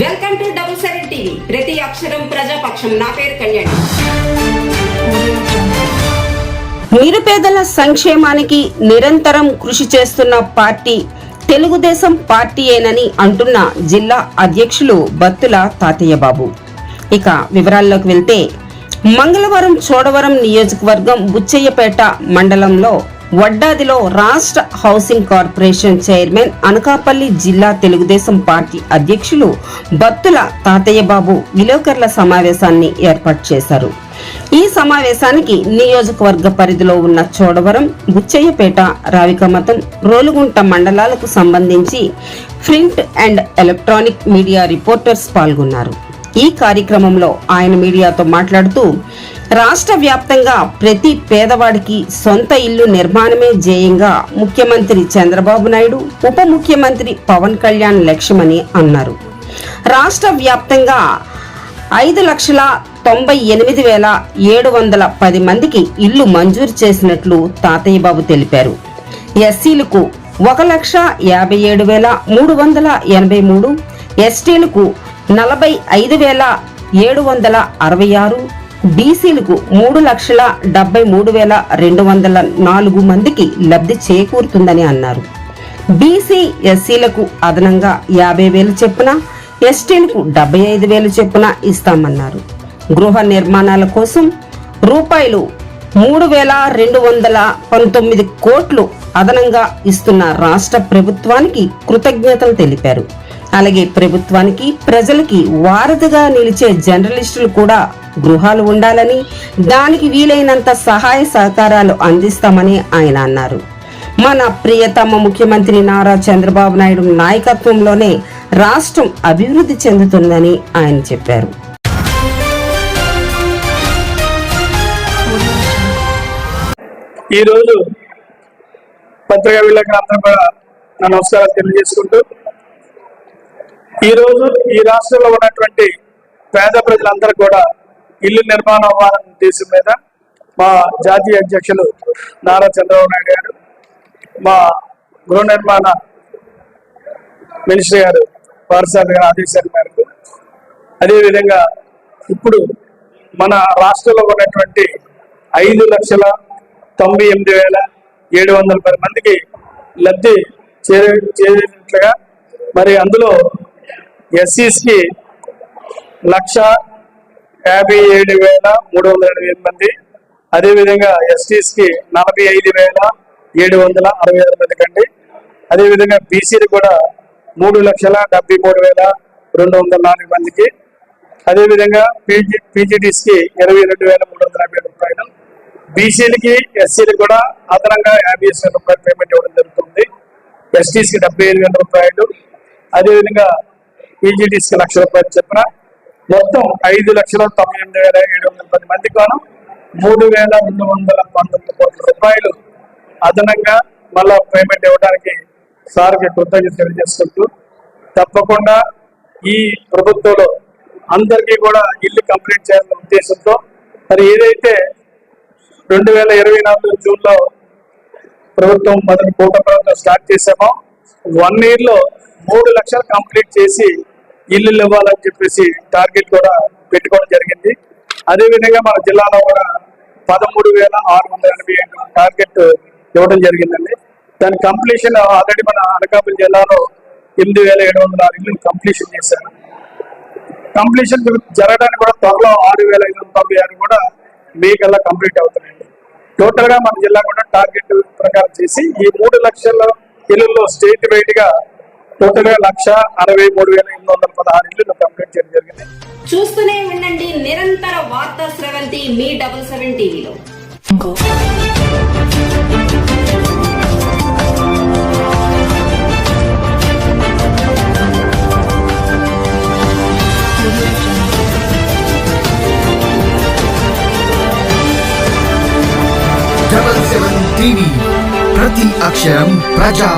Welcome to double seven TV ప్రతి అక్షరం ప్రజాపక్షం. నా పేరు కళ్యాణి నిరుపేదల సంక్షేమానికి నిరంతరం కృషి చేస్తున్న పార్టీ తెలుగుదేశం పార్టీయేనని అంటున్న జిల్లా అధ్యక్షులు బత్తుల తాతయ్య బాబు. ఇక వివరాల్లోకి వెళ్తే మంగళవారం చోడవరం నియోజకవర్గం బుచ్చయ్యపేట మండలంలో వడ్డాదిలో రాష్ట్ర హౌసింగ్ కార్పొరేషన్ చైర్మన్ అనకాపల్లి జిల్లా తెలుగుదేశం పార్టీ అధ్యక్షులు బత్తుల తాతయ్య బాబు విలేకరుల సమావేశాన్ని ఏర్పాటు చేశారు. ఈ సమావేశానికి నియోజకవర్గ పరిధిలో ఉన్న చోడవరం బుచ్చయ్యపేట రావికమతం రోలుగుంట మండలాలకు సంబంధించి print and electronic media reporters పాల్గొన్నారు. ఈ కార్యక్రమంలో ఆయన మీడియాతో మాట్లాడుతూ రాష్ట్ర వ్యాప్తంగా ప్రతి పేదవాడికి సొంత ఇల్లు నిర్మాణమే ధ్యేయంగా ముఖ్యమంత్రి చంద్రబాబు నాయుడు ఉప ముఖ్యమంత్రి పవన్ కళ్యాణ్ లక్ష్యమని అన్నారు. రాష్ట్ర వ్యాప్తంగా ఐదు లక్షల తొంభై ఎనిమిది వేల ఏడు వందల పది మందికి ఇల్లు మంజూరు చేసినట్లు తాతయ్య బాబు తెలిపారు. ఎస్సీలకు ఒక లక్ష యాభై ఏడు వేల మూడు వందల ఎనభై మూడు ఎస్టీలకు నలభై ఐదు వేల ఏడు వందల అరవై ఆరు బీసీలకు మూడు లక్షల డెబ్బై మూడు వేల రెండు వందల నాలుగు మందికి లబ్ధి చేకూరుతుందని అన్నారు. బీసీ ఎస్సీలకు అదనంగా యాభై వేలు చెప్పున ఎస్టీలకు డెబ్బై ఐదు వేలు చెప్పున ఇస్తామన్నారు. గృహ నిర్మాణాల కోసం రూపాయలు మూడు వేల రెండు వందల పంతొమ్మిది కోట్లు అదనంగా ఇస్తున్న రాష్ట్ర ప్రభుత్వానికి కృతజ్ఞతలు తెలిపారు. అలాగే ప్రభుత్వానికి ప్రజలకి వారధిగా నిలిచే జర్నలిస్టులు కూడా గృహాలు ఉండాలని దానికి వీలైనంత సహాయ సహకారాలు అందిస్తామని ఆయన అన్నారు. మన ప్రియతమ ముఖ్యమంత్రి నారా చంద్రబాబు నాయుడు నాయకత్వంలోనే రాష్ట్రం అభివృద్ధి చెందుతుందని ఆయన చెప్పారు. ఈరోజు పత్రికా విలేకరులందరూ కూడా నా నమస్కారాలు తెలియజేసుకుంటూ ఈరోజు ఈ రాష్ట్రంలో ఉన్నటువంటి పేద ప్రజలందరూ కూడా ఇల్లు నిర్మాణం అవ్వాలనే ఉద్దేశం మీద మా జాతీయ అధ్యక్షులు నారా చంద్రబాబు నాయుడు గారు మా గృహ నిర్మాణ మినిస్టర్ గారు పారసాద్ గారి ఆదేశాల మేరకు. అదేవిధంగా ఇప్పుడు మన రాష్ట్రంలో ఉన్నటువంటి ఐదు లక్షల తొంభై ఎనిమిది వేల ఏడు వందల పది మందికి లబ్ధి చేరే చేరేట్లుగా మరి అందులో ఎస్సీస్కి లక్ష యాభై ఏడు వేల మూడు వందల ఎనభై ఎనిమిది మంది. అదేవిధంగా ఎస్టీస్కి నలభై ఐదు వేల ఏడు వందల అరవై ఆరు మంది కండి అదేవిధంగా బీసీలు కూడా మూడు లక్షల డెబ్బై మూడు వేల రెండు వందల నాలుగు మందికి. అదేవిధంగా పీజీ పీజీడీస్కి ఇరవై రెండు వేల మూడు వందల యాభై రూపాయలు బీసీలకి ఎస్సీలకు కూడా అదనంగా యాభై వేల రూపాయలు పేమెంట్ ఇవ్వడం జరుగుతుంది. ఎస్టీస్కి డెబ్బై ఐదు వేల రూపాయలు. అదేవిధంగా పీజీడీస్కి లక్ష రూపాయలు చెప్పిన మొత్తం ఐదు లక్షల తొంభై ఎనిమిది వేల ఏడు వందల పది మంది గాను మూడు వేల రెండు వందల పంతొమ్మిది కోట్ల రూపాయలు అదనంగా మళ్ళా పేమెంట్ ఇవ్వడానికి సార్కి కృతజ్ఞత తెలియజేసుకుంటూ తప్పకుండా ఈ ప్రభుత్వంలో అందరికీ కూడా ఇల్లు కంప్లీట్ చేయాలనే ఉద్దేశంతో మరి ఏదైతే రెండు వేల ఇరవై నాలుగు జూన్లో ప్రభుత్వం మొదటి కూట ప్రభుత్వం స్టార్ట్ చేసామో వన్ ఇయర్లో మూడు లక్షలు కంప్లీట్ చేసి ఇల్లు ఇవ్వాలని చెప్పేసి టార్గెట్ కూడా పెట్టుకోవడం జరిగింది. అదేవిధంగా మన జిల్లాలో కూడా పదమూడు వేల ఆరు వందల ఎనభై ఐదు టార్గెట్ ఇవ్వడం జరిగిందండి. దాని కంప్లీషన్ ఆల్రెడీ మన అనకాపల్లి జిల్లాలో ఎనిమిది వేల ఏడు వందల ఆరు ఇల్లు కంప్లీషన్ చేశారు. కంప్లీషన్ జరగడానికి కూడా త్వరలో ఆరు వేల ఐదు వందల తొంభై ఆరు కూడా మే కల్లా కంప్లీట్ అవుతున్నాయండి. టోటల్గా మన జిల్లా కూడా టార్గెట్ ప్రకారం చేసి ఈ మూడు లక్షల ఇళ్ళలో స్టేట్ వైడ్గా టోటల్గా లక్ష అరవై మూడు వేల ఎనిమిది వందల పదహారు ఇల్లు కంప్లీట్ చేయడం జరిగింది. చూస్తూనే ఉండండి నిరంతర వార్తా స్రవంతి మీ డబుల్ సెవెన్ టీవీలో. Double seven TV. ప్రతి అక్షరం ప్రజా